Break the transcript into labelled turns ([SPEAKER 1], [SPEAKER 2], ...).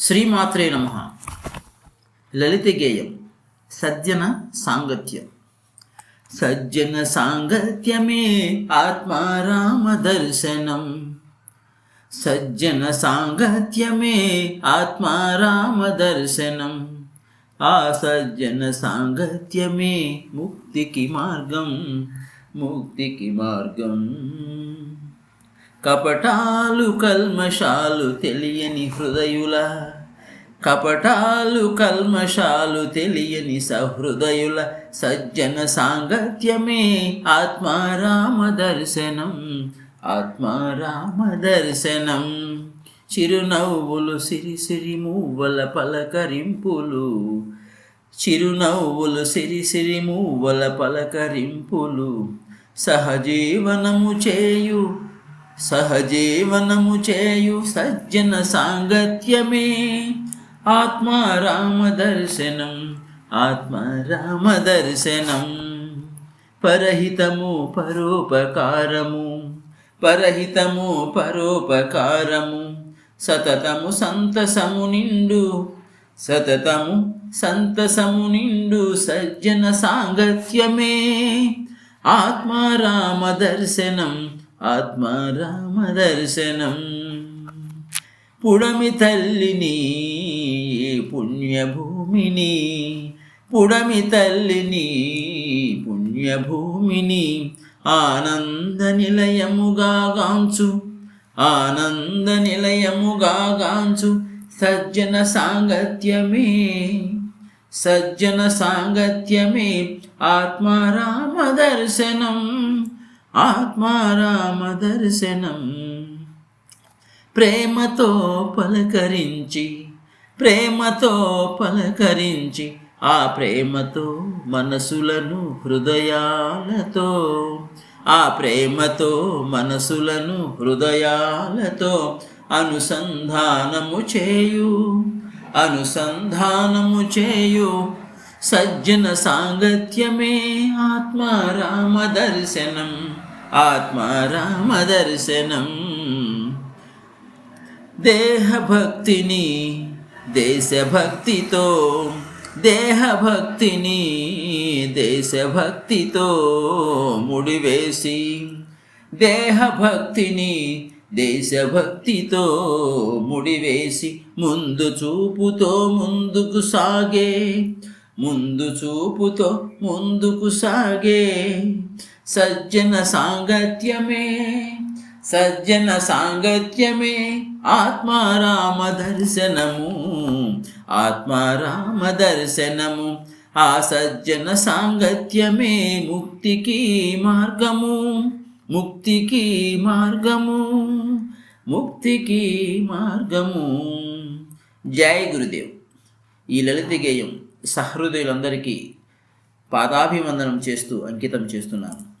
[SPEAKER 1] శ్రీమాత్రే నమ. లలిత గేయం సజ్జన సాంగత్యం. సజ్జన సాంగత్యమే ఆత్మారామ దర్శనం. సజ్జన సాంగత్యమే ఆత్మారామ దర్శనం. ఆ సజ్జన సాంగత్యమే ముక్తికి మార్గం. ముక్తికి మార్గం. కపటాలు కల్మషాలు తెలియని హృదయుల కపటాలు కల్మషాలు తెలియని సహృదయుల సజ్జన సాంగత్యమే ఆత్మారామ దర్శనం ఆత్మారామ దర్శనం. చిరునవ్వులు సిరి సిరి మూవల పలకరింపులు చిరునవ్వులు సిరి సిరి మూవల పలకరింపులు. సహజీవనము చేయు సహజీవనము చేయు సజ్జన సాంగత్యమే. ఆత్మారామ దర్శనం ఆత్మారామ దర్శనం. పరహితము పరోపకారము పరహితము పరోపకారము. సతతము సంతసము నిండు సతతము సంతసము నిండు సజ్జన సాంగత్యమే. ఆత్మారామ దర్శనం ఆత్మారామ దర్శనం పుడమి తల్లిని పుణ్యభూమిని. పుడమి తల్లిని పుణ్యభూమిని ఆనంద నిలయముగా గాంచు. ఆనంద నిలయముగా గాంచు. సజ్జన సాంగత్యమే సజ్జన సాంగత్యమే ఆత్మారామ దర్శనం ఆత్మారామ దర్శనం ప్రేమతో పలకరించి ప్రేమతో పలకరించి ఆ ప్రేమతో మనసులను హృదయాలతో ఆ ప్రేమతో మనసులను హృదయాలతో అనుసంధానము చేయు అనుసంధానము చేయు. సజ్జన సాంగత్యమే ఆత్మారామ దర్శనం ఆత్మారామ దర్శనం దేహభక్తిని దేశభక్తితో దేహభక్తిని దేశభక్తితో ముడివేసి దేహభక్తిని దేశభక్తితో ముడివేసి ముందు చూపుతో ముందుకు సాగే ముందు చూపుతో ముందుకు సాగే సజ్జన సాంగత్యమే సజ్జన సాంగత్యమే ఆత్మారామ దర్శనము ఆత్మారామ దర్శనము. ఆ సజ్జన సాంగత్యమే ముక్తికి మార్గము ముక్తికి మార్గము ముక్తికి మార్గము. జై గురుదేవ్. ఈ లలిత గేయం సహృదయులందరికీ పాదాభివందనం చేస్తూ అంకితం చేస్తున్నాను.